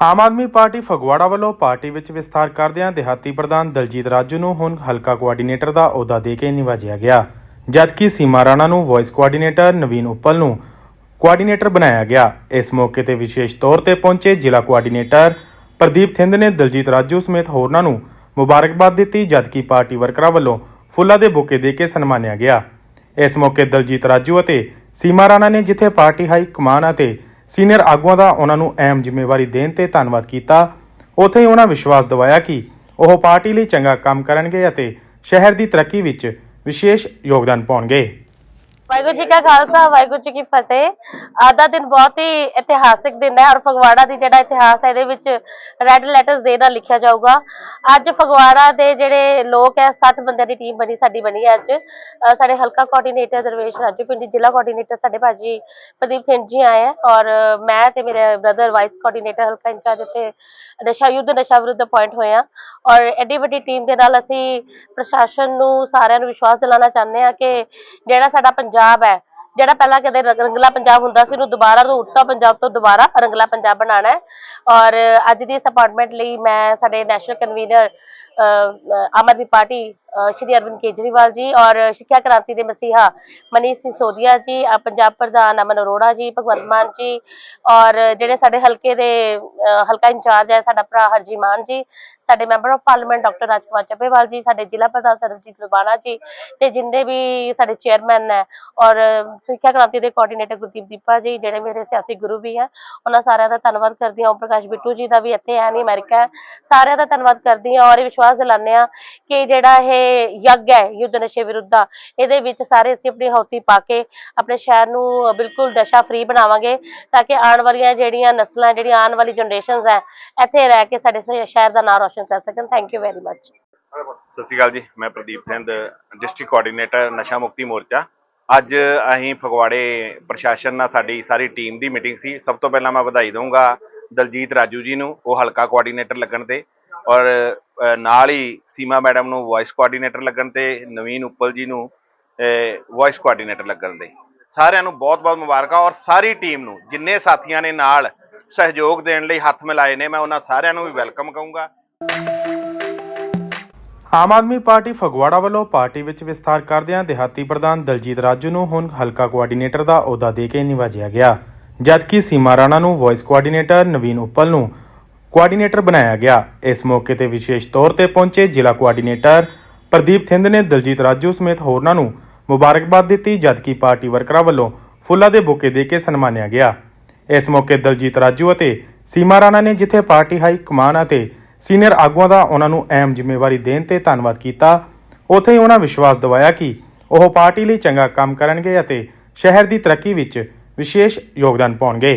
ਆਮ Aadmi party Phagwara ਵੱਲੋਂ party ਵਿੱਚ ਵਿਸਥਾਰ ਕਰਦਿਆਂ ਦਿਹਾਤੀ ਪ੍ਰਧਾਨ ਦਲਜੀਤ ਰਾਜੂ ਨੂੰ ਹੁਣ ਹਲਕਾ ਕੋਆਰਡੀਨੇਟਰ ਦਾ ਅਹੁਦਾ ਦੇ ਕੇ ਨਿਵਾਜਿਆ ਗਿਆ, ਜਦਕਿ ਸੀਮਾ ਰਾਣਾ ਨੂੰ ਵਾਇਸ ਕੋਆਰਡੀਨੇਟਰ ਨਵੀਨ ਉੱਪਲ ਨੂੰ ਕੋਆਰਡੀਨੇਟਰ ਬਣਾਇਆ ਗਿਆ। ਇਸ ਮੌਕੇ ਤੇ ਵਿਸ਼ੇਸ਼ ਤੌਰ ਤੇ ਪਹੁੰਚੇ ਜ਼ਿਲ੍ਹਾ ਕੋਆਰਡੀਨੇਟਰ ਪ੍ਰਦੀਪ ਥਿੰਦ ਨੇ ਦਲਜੀਤ ਰਾਜੂ ਸਮੇਤ ਹੋਰਨਾਂ ਨੂੰ ਮੁਬਾਰਕਬਾਦ ਦਿੱਤੀ, ਜਦਕਿ ਪਾਰਟੀ ਵਰਕਰਾਂ ਵੱਲੋਂ ਫੁੱਲਾਂ ਦੇ ਬੁਕੇ ਦੇ ਕੇ ਸਨਮਾਨਿਆ ਗਿਆ। ਇਸ ਮੌਕੇ ਦਲਜੀਤ ਰਾਜੂ ਅਤੇ ਸੀਮਾ ਰਾਣਾ ਨੇ ਜਿੱਥੇ ਪਾਰਟੀ ਹਾਈ ਕਮਾਨ ਅਤੇ ਸੀਨੀਅਰ ਆਗੂਆਂ ਦਾ ਉਹਨਾਂ ਨੂੰ ਅਹਿਮ ਜ਼ਿੰਮੇਵਾਰੀ ਦੇਣ ਤੇ ਧੰਨਵਾਦ ਕੀਤਾ। ਉੱਥੇ ਹੀ ਉਹਨਾਂ ਵਿਸ਼ਵਾਸ ਦਿਵਾਇਆ ਕਿ ਉਹ ਪਾਰਟੀ ਲਈ ਚੰਗਾ ਕੰਮ ਕਰਨਗੇ ਅਤੇ ਸ਼ਹਿਰ ਦੀ ਤਰੱਕੀ ਵਿੱਚ ਵਿਸ਼ੇਸ਼ ਯੋਗਦਾਨ ਪਾਉਣਗੇ। ਵਾਹਿਗੁਰੂ ਜੀ ਕਾ ਖਾਲਸਾ ਵਾਹਿਗੁਰੂ ਜੀ ਕੀ ਫਤਿਹ। ਅੱਜ ਦਾ ਦਿਨ ਬਹੁਤ ਹੀ ਇਤਿਹਾਸਿਕ ਦਿਨ ਹੈ ਔਰ ਫਗਵਾੜਾ ਦੀ ਜਿਹੜਾ ਇਤਿਹਾਸ ਹੈ ਇਹਦੇ ਵਿੱਚ ਰੈੱਡ ਲੈਟਰਸ ਦੇ ਨਾਲ ਲਿਖਿਆ ਜਾਊਗਾ। ਅੱਜ ਫਗਵਾੜਾ ਦੇ ਜਿਹੜੇ ਲੋਕ ਹੈ 60 ਬੰਦਿਆਂ ਦੀ ਟੀਮ ਬਣੀ ਸਾਡੀ ਬਣੀ ਹੈ ਅੱਜ। ਅ, ਸਾਡੇ ਹਲਕਾ ਕੋਆਰਡੀਨੇਟਰ ਦਰਵੇਸ਼ ਰਾਜੂ ਪਿੰਡੀ ਜ਼ਿਲ੍ਹਾ ਕੋਆਰਡੀਨੇਟਰ ਸਾਡੇ ਭਾਜੀ ਪ੍ਰਦੀਪ ਖਿੰਡ ਜੀ ਆਏ ਹੈ ਔਰ ਮੈਂ ਤੇ ਮੇਰੇ ਬ੍ਰਦਰ ਵਾਈਸ ਕੋਆਰਡੀਨੇਟਰ ਹਲਕਾ ਇੰਚਾਰਜ ਉੱਥੇ ਨਸ਼ਾ ਯੁੱਧ ਨਸ਼ਾ ਵਿਰੁੱਧ ਅਪਾਇੰਟ ਹੋਏ ਆ ਔਰ ਐਡੀ ਵੱਡੀ ਟੀਮ ਦੇ ਨਾਲ ਅਸੀਂ ਪ੍ਰਸ਼ਾਸਨ ਨੂੰ ਸਾਰਿਆਂ ਨੂੰ ਵਿਸ਼ਵਾਸ ਦਿਲਾਉਣਾ ਚਾਹੁੰਦੇ ਆ ਕਿ ਜਿਹੜਾ ਸਾਡਾ ਪੰਜਾਬ ਪੰਜਾਬ ਹੈ। ਜਿਹੜਾ ਪਹਿਲਾਂ ਕਦੇ ਰੰਗਲਾ ਪੰਜਾਬ ਹੁੰਦਾ ਸੀ, ਉਹਨੂੰ ਦੁਬਾਰਾ ਰੂਪਤਾ ਪੰਜਾਬ ਤੋਂ ਦੁਬਾਰਾ ਰੰਗਲਾ ਪੰਜਾਬ ਬਣਾਉਣਾ ਹੈ। ਔਰ ਅੱਜ ਦੀ ਇਸ ਅਪਾਰਟਮੈਂਟ ਲਈ ਮੈਂ ਸਾਡੇ national convener Aam Aadmi party Shri Arvind Kejriwal ji ਔਰ ਸਿੱਖਿਆ ਕ੍ਰਾਂਤੀ ਦੇ ਮਸੀਹਾ ਮਨੀਸ਼ ਸਿਸੋਦੀਆ ਜੀ ਪੰਜਾਬ ਪ੍ਰਧਾਨ ਅਮਨ ਅਰੋੜਾ ਜੀ, ਭਗਵੰਤ ਮਾਨ ਜੀ ਔਰ ਜਿਹੜੇ ਸਾਡੇ ਹਲਕੇ ਦੇ ਹਲਕਾ ਇੰਚਾਰਜ ਹੈ ਸਾਡਾ ਭਰਾ ਹਰਜੀ ਮਾਨ ਜੀ, ਸਾਡੇ member of parliament doctor Rajkumar Chabbewal ji, ਸਾਡੇ ਜ਼ਿਲ੍ਹਾ ਪ੍ਰਧਾਨ ਸਰਬਜੀਤ ਲੁਬਾਣਾ ਜੀ ਤੇ ਜਿੰਨੇ ਵੀ ਸਾਡੇ ਚੇਅਰਮੈਨ ਹੈ ਔਰ ਸਿੱਖਿਆ ਕ੍ਰਾਂਤੀ ਦੇ ਕੋਆਰਡੀਨੇਟਰ ਗੁਰਦੀਪ ਦੀਪਾ ਜੀ, ਜਿਹੜੇ ਮੇਰੇ ਸਿਆਸੀ ਗੁਰੂ ਵੀ ਹੈ, ਉਹਨਾਂ ਸਾਰਿਆਂ ਦਾ ਧੰਨਵਾਦ ਕਰਦੀ ਹਾਂ। ਓਮ ਪ੍ਰਕਾਸ਼ ਬਿੱਟੂ ਜੀ ਦਾ ਵੀ ਇੱਥੇ ਹੈ ਨਹੀਂ ਅਮਰੀਕਾ ਹੈ। ਸਾਰਿਆਂ ਦਾ ਧੰਨਵਾਦ ਕਰਦੀ ਹਾਂ ਔਰ ਇਹ ਵਿਸ਼ਵਾਸ ਦਿਲਾਉਂਦੇ ਹਾਂ ਕਿ ਜਿਹੜਾ ਇਹ ਯੱਗ ਹੈ ਯੁੱਧ ਨਸ਼ੇ ਵਿਰੁੱਧ ਦਾ। ਇਹਦੇ ਵਿੱਚ ਸਾਰੇ ਅਸੀਂ ਆਪਣੀ ਹੌਤੀ ਪਾ ਕੇ ਆਪਣੇ ਸ਼ਹਿਰ ਨੂੰ ਬਿਲਕੁਲ ਨਸ਼ਾ ਫ੍ਰੀ ਬਣਾਵਾਂਗੇ ਤਾਂ ਕਿ ਆਉਣ ਵਾਲੀਆਂ ਜਿਹੜੀਆਂ ਨਸਲਾਂ ਜਿਹੜੀਆਂ ਆਉਣ ਵਾਲੀ ਜਨਰੇਸ਼ਨਸ ਹੈ, ਇੱਥੇ ਰਹਿ ਕੇ ਸਾਡੇ ਸ਼ਹਿਰ ਦਾ ਨਾਮ ਰੋਸ਼ਨ ਕਰ ਸਕਣ। ਥੈਂਕ ਯੂ ਵੈਰੀ ਮੱਚ ਸਤਿ ਸ਼੍ਰੀ ਅਕਾਲ ਜੀ, ਮੈਂ ਪ੍ਰਦੀਪ ਸਿੰਘ ਡਿਸਟ੍ਰਿਕਟ ਕੋਆਰਡੀਨੇਟਰ ਨਸ਼ਾ ਮੁਕਤੀ ਮੋਰਚਾ। ਅੱਜ ਅਸੀਂ ਫਗਵਾੜੇ ਪ੍ਰਸ਼ਾਸਨ ਨਾਲ ਸਾਡੀ ਸਾਰੀ ਟੀਮ ਦੀ ਮੀਟਿੰਗ ਸੀ। ਸਭ ਤੋਂ ਪਹਿਲਾਂ ਮੈਂ ਵਧਾਈ ਦਊਂਗਾ ਦਲਜੀਤ ਰਾਜੂ ਜੀ ਨੂੰ, ਉਹ ਹਲਕਾ ਕੋਆਰਡੀਨੇਟਰ ਲੱਗਣ ਤੇ। ਔਰ ਨਾਲ ਹੀ ਸੀਮਾ ਮੈਡਮ ਨੂੰ ਵਾਇਸ ਕੋਆਰਡੀਨੇਟਰ ਲੱਗਣ ਤੇ ਨਵੀਨ ਉੱਪਲ ਜੀ ਨੂੰ ਵਾਇਸ ਕੋਆਰਡੀਨੇਟਰ ਲੱਗਣ ਦੇ ਸਾਰਿਆਂ ਨੂੰ ਬਹੁਤ-ਬਹੁਤ ਮੁਬਾਰਕਾਂ ਔਰ ਸਾਰੀ ਟੀਮ ਨੂੰ, ਜਿੰਨੇ ਸਾਥੀਆਂ ਨੇ ਨਾਲ ਸਹਿਯੋਗ ਦੇਣ ਲਈ ਹੱਥ ਮਿਲਾਏ ਨੇ, ਮੈਂ ਉਹਨਾਂ ਸਾਰਿਆਂ ਨੂੰ ਵੀ ਵੈਲਕਮ ਕਹੂੰਗਾ। ਆਮ ਆਦਮੀ ਪਾਰਟੀ ਫਗਵਾੜਾ ਵੱਲੋਂ ਪਾਰਟੀ ਵਿੱਚ ਵਿਸਥਾਰ ਕਰਦਿਆਂ ਦਿਹਾਤੀ ਪ੍ਰਧਾਨ ਦਲਜੀਤ ਰਾਜੂ ਨੂੰ ਹੁਣ ਹਲਕਾ ਕੋਆਰਡੀਨੇਟਰ ਦਾ ਅਹੁਦਾ ਦੇ ਕੇ ਨਿਵਾਜਿਆ ਗਿਆ। ਜਦਕਿ ਸੀਮਾ ਰਾਣਾ ਨੂੰ ਵਾਇਸ ਕੋਆਰਡੀਨੇਟਰ ਨਵੀਨ ਉੱਪਲ ਨੂੰ ਕੋਆਰਡੀਨੇਟਰ ਬਣਾਇਆ ਗਿਆ। ਇਸ ਮੌਕੇ ਤੇ ਵਿਸ਼ੇਸ਼ ਤੌਰ ਤੇ ਪਹੁੰਚੇ ਜ਼ਿਲ੍ਹਾ ਕੋਆਰਡੀਨੇਟਰ ਪ੍ਰਦੀਪ ਥਿੰਦ ਨੇ ਦਲਜੀਤ ਰਾਜੂ ਸਮੇਤ ਹੋਰਨਾਂ ਨੂੰ ਮੁਬਾਰਕਬਾਦ ਦਿੱਤੀ ਜਦਕਿ ਪਾਰਟੀ ਵਰਕਰਾਂ ਵੱਲੋਂ ਫੁੱਲਾਂ ਦੇ ਬੁਕੇ ਦੇ ਕੇ ਸਨਮਾਨਿਆ ਗਿਆ। ਇਸ ਮੌਕੇ ਦਲਜੀਤ ਰਾਜੂ ਅਤੇ ਸੀਮਾ ਰਾਣਾ ਨੇ ਜਿੱਥੇ ਪਾਰਟੀ ਹਾਈ ਕਮਾਨ ਅਤੇ ਸੀਨੀਅਰ ਆਗੂਆਂ ਦਾ ਉਹਨਾਂ ਨੂੰ ਅਹਿਮ ਜ਼ਿੰਮੇਵਾਰੀ ਦੇਣ ਤੇ ਧੰਨਵਾਦ ਕੀਤਾ, ਉੱਥੇ ਹੀ ਉਹਨਾਂ ਵਿਸ਼ਵਾਸ ਦਿਵਾਇਆ ਕਿ ਉਹ ਪਾਰਟੀ ਲਈ ਚੰਗਾ ਕੰਮ ਕਰਨਗੇ ਅਤੇ ਸ਼ਹਿਰ ਦੀ ਤਰੱਕੀ ਵਿੱਚ ਵਿਸ਼ੇਸ਼ ਯੋਗਦਾਨ ਪਾਉਣਗੇ।